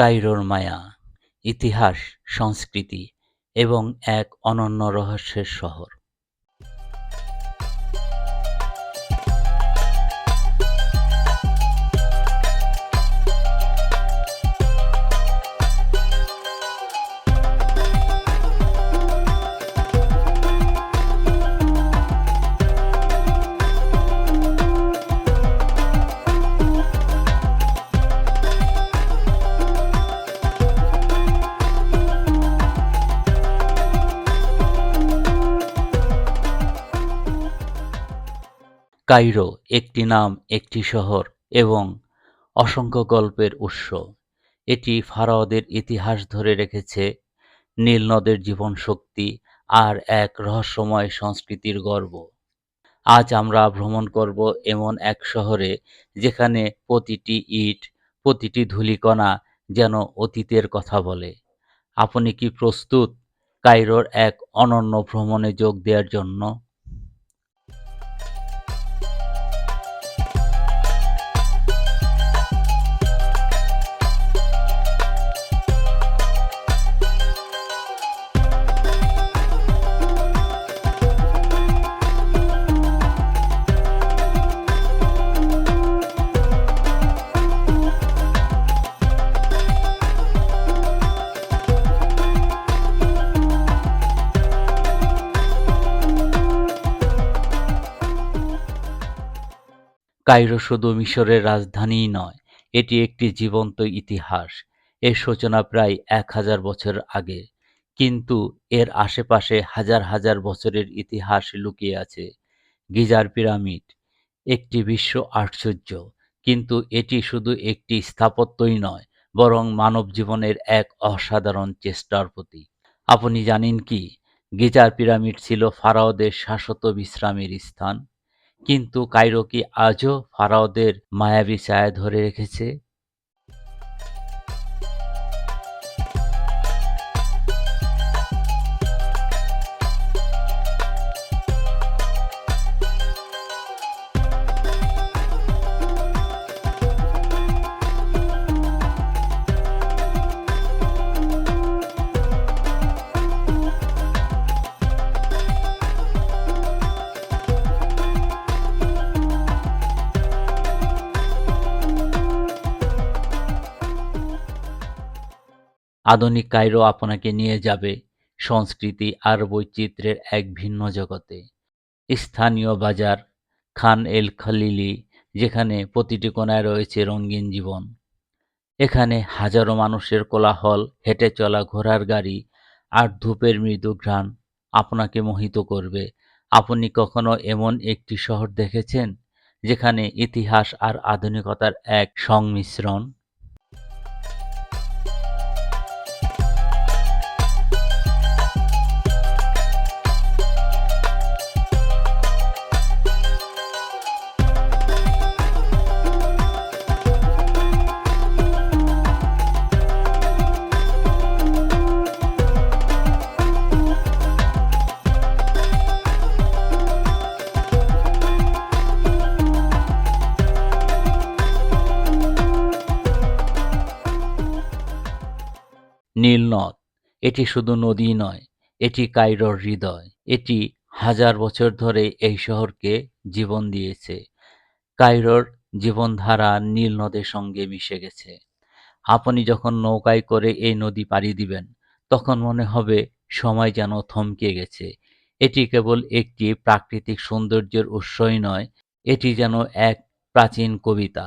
কায়রোর মায়া, ইতিহাস, সংস্কৃতি এবং এক অনন্য রহস্যের শহর। কায়রো একটি নাম, একটি শহর এবং অসংখ্য গল্পের উৎস। এটি ফারাওদের ইতিহাস ধরে রেখেছে, নীল নদের জীবনশক্তি আর এক রহস্যময় সংস্কৃতির গর্ব। আজ আমরা ভ্রমণ করব এমন এক শহরে যেখানে প্রতিটি ইট, প্রতিটি ধূলিকণা যেন অতীতের কথা বলে। আপনি কি প্রস্তুত কায়রোর এক অনন্য ভ্রমণে যোগ দেওয়ার জন্য? কায়রো শুধু মিশরের রাজধানীই নয়, এটি একটি জীবন্ত ইতিহাস। এর সূচনা প্রায় এক হাজার বছর আগে, কিন্তু এর আশেপাশে হাজার হাজার বছরের ইতিহাস লুকিয়ে আছে। গিজার পিরামিড একটি বিশ্ব আশ্চর্য, কিন্তু এটি শুধু একটি স্থাপত্যই নয়, বরং মানব জীবনের এক অসাধারণ চেষ্টার প্রতি আপনি জানেন কি, গিজার পিরামিড ছিল ফারাওদের শাশ্বত বিশ্রামের স্থান? কিন্তু কায়রো কি আজও ফারাওদের মায়াবী ছায়া ধরে রেখেছে? আধুনিক কায়রো আপনাকে নিয়ে যাবে সংস্কৃতি আর বৈচিত্র্যের এক ভিন্ন জগতে। স্থানীয় বাজার, খান এল খালিলি, যেখানে প্রতিটি কোণায় রয়েছে রঙিন জীবন। এখানে হাজারো মানুষের কোলাহল, হেঁটে চলা ঘোড়ার গাড়ি আর ধূপের মৃদু ঘ্রাণ আপনাকে মোহিত করবে। আপনি কখনো এমন একটি শহর দেখেছেন, যেখানে ইতিহাস আর আধুনিকতার এক সংমিশ্রণ? নীল নদ এটি শুধু নদী নয়, এটি কায়রোর হৃদয়। এটি হাজার বছর ধরে এই শহরকে জীবন দিয়েছে। কায়রোর জীবনধারা নীল নদের সঙ্গে মিশে গেছে। আপনি যখন নৌকায় করে এই নদী পাড়ি দিবেন, তখন মনে হবে সময় যেন থমকে গেছে। এটি কেবল একটি প্রাকৃতিক সৌন্দর্যের উৎসই নয়, এটি যেন এক প্রাচীন কবিতা।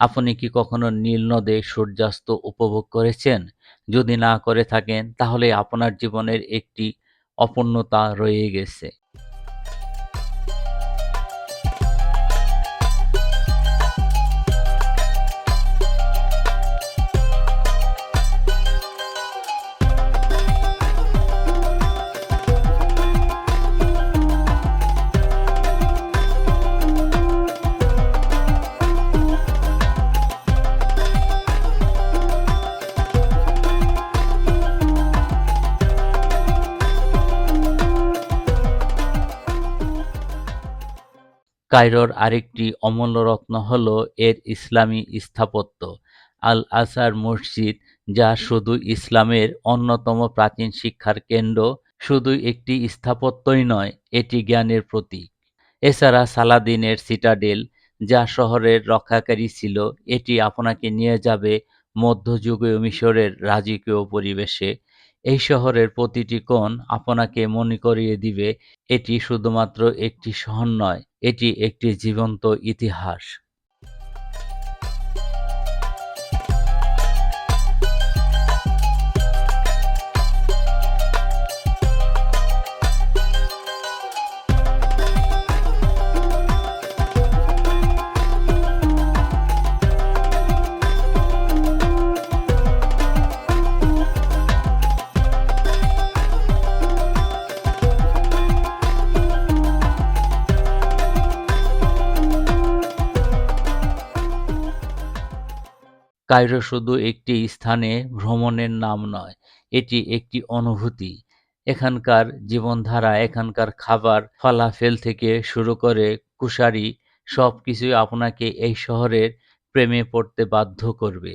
আপনি কি কখনো নীল নদে সূর্যাস্ত উপভোগ করেছেন? যদি না করে থাকেন, তাহলে আপনার জীবনের একটি অপূর্ণতা রয়ে গেছে। কায়রোর আরেকটি অমূল্য রত্ন হল এর ইসলামী স্থাপত্য। আল আজহার মসজিদ, যা শুধু ইসলামের অন্যতম প্রাচীন শিক্ষার কেন্দ্র শুধু একটি স্থাপত্যই নয় এটি জ্ঞানের প্রতীক এছাড়া সালাদিনের সিটাডেল যা শহরের রক্ষাকারী ছিল এটি আপনাকে নিয়ে যাবে মধ্যযুগীয় মিশরের রাজকীয় পরিবেশে এই শহরের প্রতিটি কোণ আপনাকে মনে করিয়ে দিবে এটি শুধুমাত্র একটি শহর নয় এটি একটি জীবন্ত ইতিহাস। কায়রো শুধু একটি স্থানে ভ্রমণের নাম নয়, এটি একটি অনুভূতি। এখানকার জীবনধারা, এখানকার খাবার, ফলাফেল থেকে শুরু করে কুশারি সব কিছুই আপনাকে এই শহরের প্রেমে পড়তে বাধ্য করবে।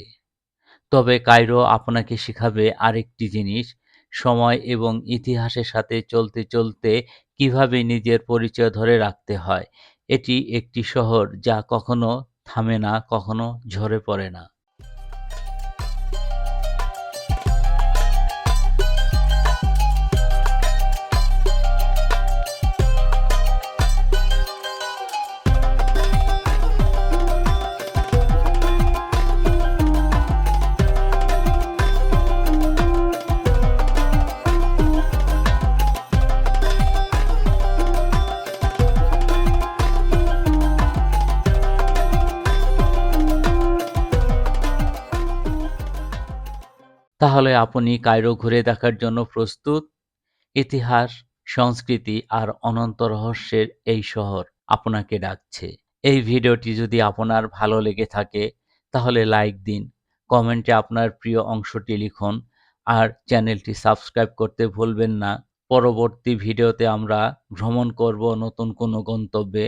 তবে কায়রো আপনাকে শেখাবে আরেকটি জিনিস, সময় এবং ইতিহাসের সাথে চলতে চলতে কীভাবে নিজের পরিচয় ধরে রাখতে হয়। এটি একটি শহর যা কখনো থামে না, কখনো ঝরে পড়ে না। তাহলে আপনি কায়রো ঘুরে দেখার জন্য প্রস্তুত? ইতিহাস, সংস্কৃতি আর অনন্ত রহস্যের এই শহর আপনাকে ডাকছে। এই ভিডিওটি যদি আপনার ভালো লেগে থাকে, তাহলে লাইক দিন, কমেন্টে আপনার প্রিয় অংশটি লিখুন, আর চ্যানেলটি সাবস্ক্রাইব করতে ভুলবেন না। পরবর্তী ভিডিওতে আমরা ভ্রমণ করব নতুন কোনো গন্তব্যে।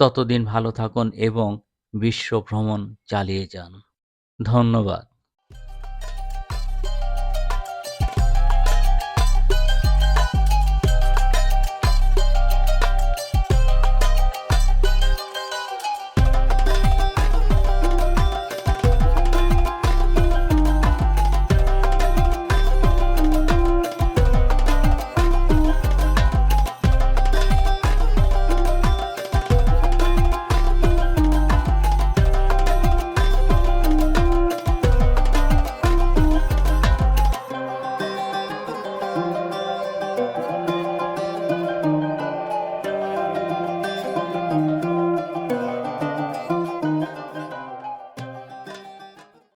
ততদিন ভালো থাকুন এবং বিশ্ব ভ্রমণ চালিয়ে যান। ধন্যবাদ।